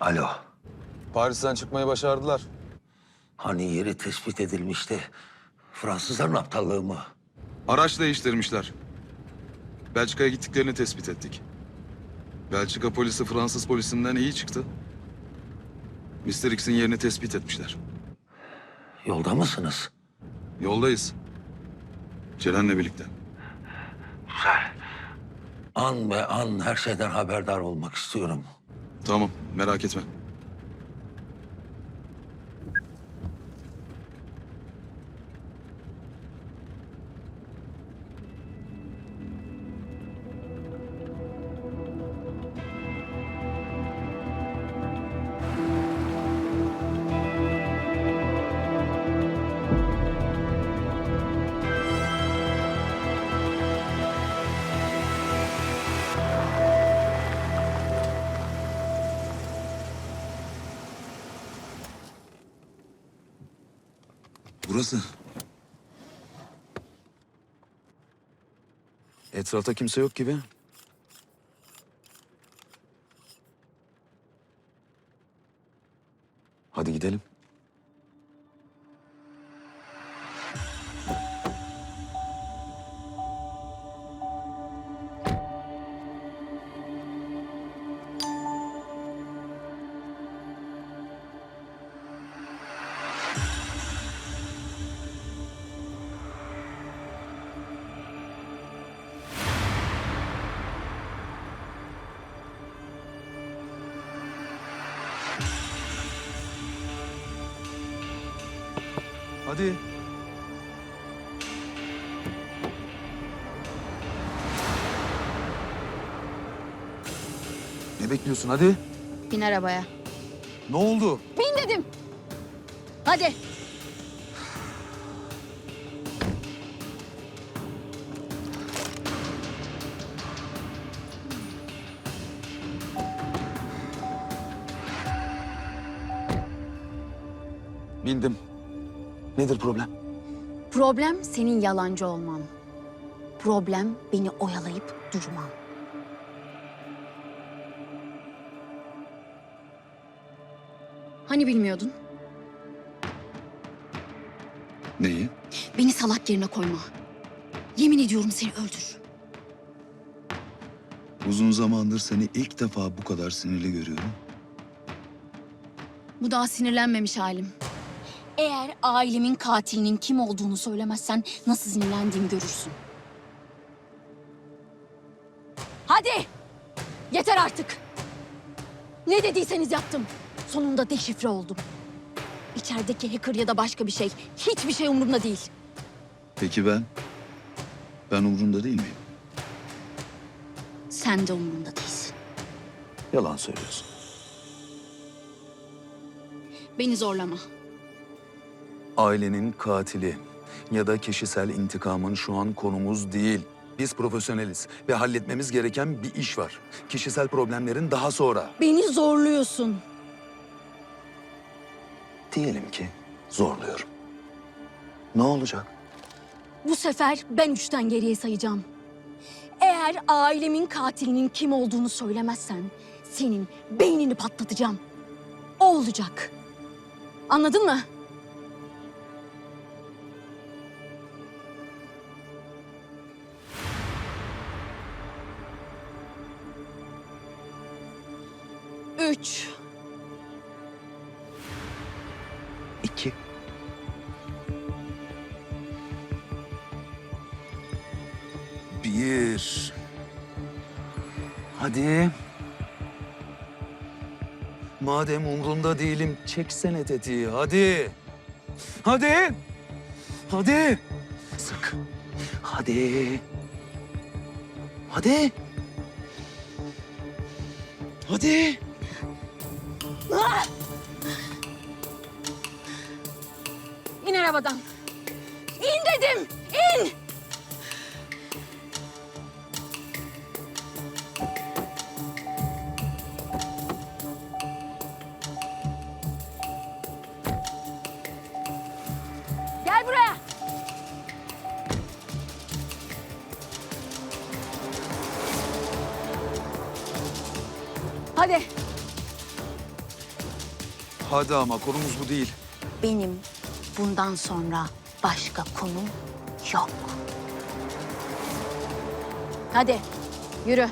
Alo. Paris'ten çıkmayı başardılar. Hani yeri tespit edilmişti. Fransızların aptallığı mı? Araç değiştirmişler. Belçika'ya gittiklerini tespit ettik. Belçika polisi Fransız polisinden iyi çıktı. Mr. X'in yerini tespit etmişler. Yolda mısınız? Yoldayız. Ceren'le birlikte. Güzel. An be an her şeyden haberdar olmak istiyorum. Tamam, merak etme. Burası. Etrafta kimse yok gibi. Hadi gidelim. Hadi. Ne bekliyorsun hadi? Bin arabaya. Ne oldu? Bin dedim. Hadi. Bindim. Nedir problem? Problem senin yalancı olman. Problem beni oyalayıp durman. Hani bilmiyordun? Neyi? Beni salak yerine koyma. Yemin ediyorum seni öldür. Uzun zamandır seni ilk defa bu kadar sinirli görüyorum. Bu daha sinirlenmemiş halim. Eğer ailemin katilinin kim olduğunu söylemezsen nasıl sinirlendiğimi görürsün. Hadi! Yeter artık! Ne dediyseniz yaptım. Sonunda deşifre oldum. İçerideki hacker ya da başka bir şey, hiçbir şey umurumda değil. Peki ben? Ben umurunda değil miyim? Sen de umurumda değilsin. Yalan söylüyorsun. Beni zorlama. Ailenin katili ya da kişisel intikamın şu an konumuz değil. Biz profesyoneliz ve halletmemiz gereken bir iş var. Kişisel problemlerin daha sonra. Beni zorluyorsun. Diyelim ki zorluyorum. Ne olacak? Bu sefer ben üçten geriye sayacağım. Eğer ailemin katilinin kim olduğunu söylemezsen senin beynini patlatacağım. O olacak. Anladın mı? Üç. İki. Bir. Hadi. Madem umrunda değilim, çeksene tetiği. Hadi. Hadi. Hadi. Sık. Hadi. Hadi. Hadi. İn arabadan. İn dedim. İn. Gel buraya. Hadi. Hadi ama konumuz bu değil. Benim bundan sonra başka konum yok. Hadi yürü.